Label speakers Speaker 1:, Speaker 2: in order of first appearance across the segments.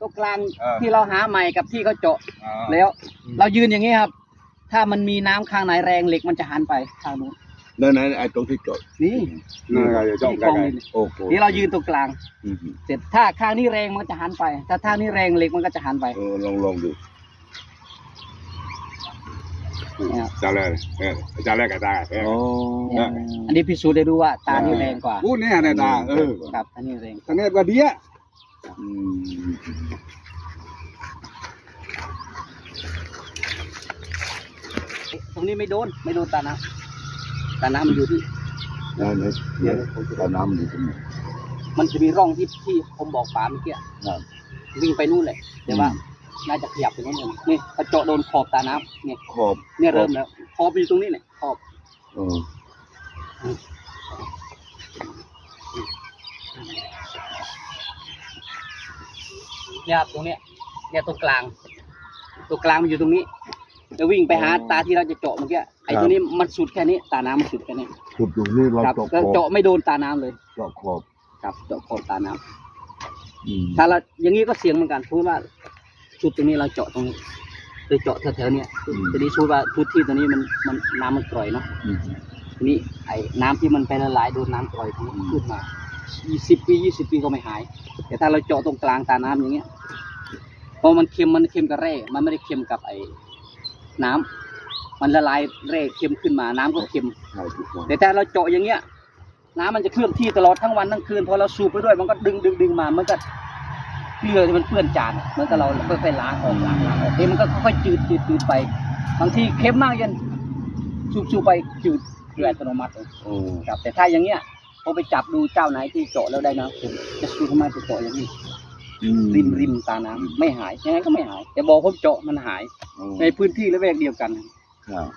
Speaker 1: ตรงกลาง
Speaker 2: เออ
Speaker 1: ที่เราหาใหม่กับที่เขาเจาะ
Speaker 2: อ๋อ
Speaker 1: แล้วเรายืนอย่างนี้ครับ ถ้ามันมีน้ำข้างไหนแรงเหล็กมันจะหันไปทางนู้น
Speaker 3: นั่นนั่นไอ้ตรงที่จอด
Speaker 1: นี่
Speaker 2: นั่นไงเดี๋ยวจ้อง
Speaker 1: ที่
Speaker 2: ใก
Speaker 1: กอง
Speaker 2: ล้
Speaker 1: ดิน
Speaker 3: โอ้โห
Speaker 1: นี่เรายืนตรงกลาง
Speaker 3: อืม
Speaker 1: เสร็จถ้าข้างนี้แรงมันจะหันไป ถ้าข้างนี้แรงเหล็กมันก็จะหันไป
Speaker 3: เออลองลองดู
Speaker 1: เนี่ย
Speaker 2: ๆจานแรกเออจานแรกกับตาเออ
Speaker 3: อ๋อ
Speaker 1: เนี่ยอันนี้พิสูจน์ได้ดูว่าตานี่แรงกว่า
Speaker 2: พูดเนี่ยนะตาเออ
Speaker 1: ครับอันนี้แรง
Speaker 2: ทางนี้ก็เดีย
Speaker 3: อืม
Speaker 1: ตรงนี้ไม่โดน ไม่โดนตาน้ำตาน้ำมันอยู่ที่
Speaker 3: นั่นไอ้เดี๋ยวตาน้ำอยู่ตรงไหน
Speaker 1: มันจะมีร่องที่ที่ผมบอกป๋าเมื่อกี้
Speaker 3: ครับ
Speaker 1: วิ่งไปนู่นเลยแต่ว่า น่าจะขยับไปนู่นเลยนี่กระเจาะโดนขอบตาน้ำเนี่ย
Speaker 3: ขอบ
Speaker 1: เนี่ยเริ่มแล้วขอบอยู่ตรงนี้เนี่ยขอบ
Speaker 3: เออ
Speaker 1: เนี่ยครับตรงเนี้ยเนี่ยตรงกลางตรงกลางมันอยู่ตรงนี้แล้ววิ่งไปหาตาที่เราจะเจาะเมื่อกี้ไอ้ตรงนี้มันสุดแค่นี้ตาน้ำมันสุดแค่นี้
Speaker 3: จุดตรงนี้เรา
Speaker 1: ครับ
Speaker 3: เจาะข
Speaker 1: ก็
Speaker 3: อบ
Speaker 1: เจาะไม่โดนตาน้ำเลย
Speaker 3: เจาะขอบ
Speaker 1: ครับเจาะขอบตาน้ำ
Speaker 3: อืม
Speaker 1: ถ้าเราอย่างนี้ก็เสี่ยงเหมือนกันพูดว่าชุดตรงนี้เราเจาะตรงนี้ไปเจาะแถวๆเนี้ยทีนี้ชูว่าพื้นที่ตรงนี้มันมันน้ำมันกร่อยเนาะ
Speaker 3: อืม
Speaker 1: ทีนี้ไอ้น้ำที่มันไปละลายโดนน้ำกร่อยทีนี้ขึ้นมา สิบปียี่สิบปีก็ไม่หาย แต่ถ้าเราเจาะตรงกลางตาน้ำอย่างเงี้ยเพราะมันเค็มมันเค็มกับแร่ มันไม่ได้เค็มกับไอ้น้ำมันละลายแร่เค็มขึ้นมา น้ำก็เค็ม
Speaker 3: ใช่ถูกต้อง
Speaker 1: แต่ถ้าเราเจาะอย่างเงี้ย น้ำมันจะเคลื่อนที่ตลอดทั้งวันทั้งคืนพอเราสูบไปด้วยมันก็ดึงดึงดึงมามันก็เกลือที่มันเปื้อนจานเหมือนกับเราค่อยๆล้างออกล้างล้างออกเอ้มันก็ค่อยๆจืดจืดจืดไปบางทีเค็มมากยันสูบสูบไปจืดเกลืออัตโนมัติเลย
Speaker 3: โอ้
Speaker 1: ครับแต่ถ้าอย่างเงี้ย พอไปจับดูเจ้าไหนที่เจาะแล้วได้นะผมจะสูบเข้ามาจะเจาะอย่างนี้
Speaker 3: อืม
Speaker 1: ริมริมตาน้ำไม่หายยังไงก็ไม่หาย แต่บอกผมเจาะมันหาย
Speaker 3: โอ้
Speaker 1: ในพื้นที่ละแวกเดียวกัน
Speaker 3: ครับ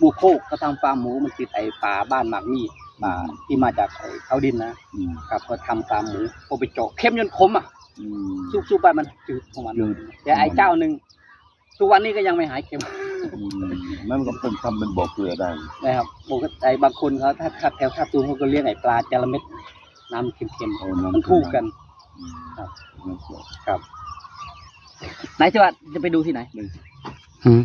Speaker 1: บุโคกเขาทำฟาร์มหมูมันติดไอ้ป่าบ้านหมากมีดป่าที่มาจากไอ้เขาดินนะ
Speaker 3: อืม
Speaker 1: ครับก็ทำฟาร์มหมูพอไปเจาะเข้มจนขมอะ
Speaker 3: อืม
Speaker 1: ซุบซุบไปมันจืดของมัน
Speaker 3: จืด
Speaker 1: แต่ไอ้เจ้าหนึ่งทุกวันนี้ก็ยังไม่หายเค็ม
Speaker 3: อืม นั่นก็เป็นทำเป็นบ่อเกลือได้
Speaker 1: นะครับปกติไอ้บางคนเขาถ้าถ้าแถวท่าตูมเขาก็เลี้ยงไอ้ปลาจาระเม็ดน้ำเค็ม
Speaker 3: โอ้
Speaker 1: ๆ
Speaker 3: น้ำ
Speaker 1: มันคู่กัน
Speaker 3: อืม
Speaker 1: ครับ
Speaker 3: นั่นก็
Speaker 1: ครับ ไหนจะว่าจะไปดูที่ไหน
Speaker 3: นี่
Speaker 1: อืม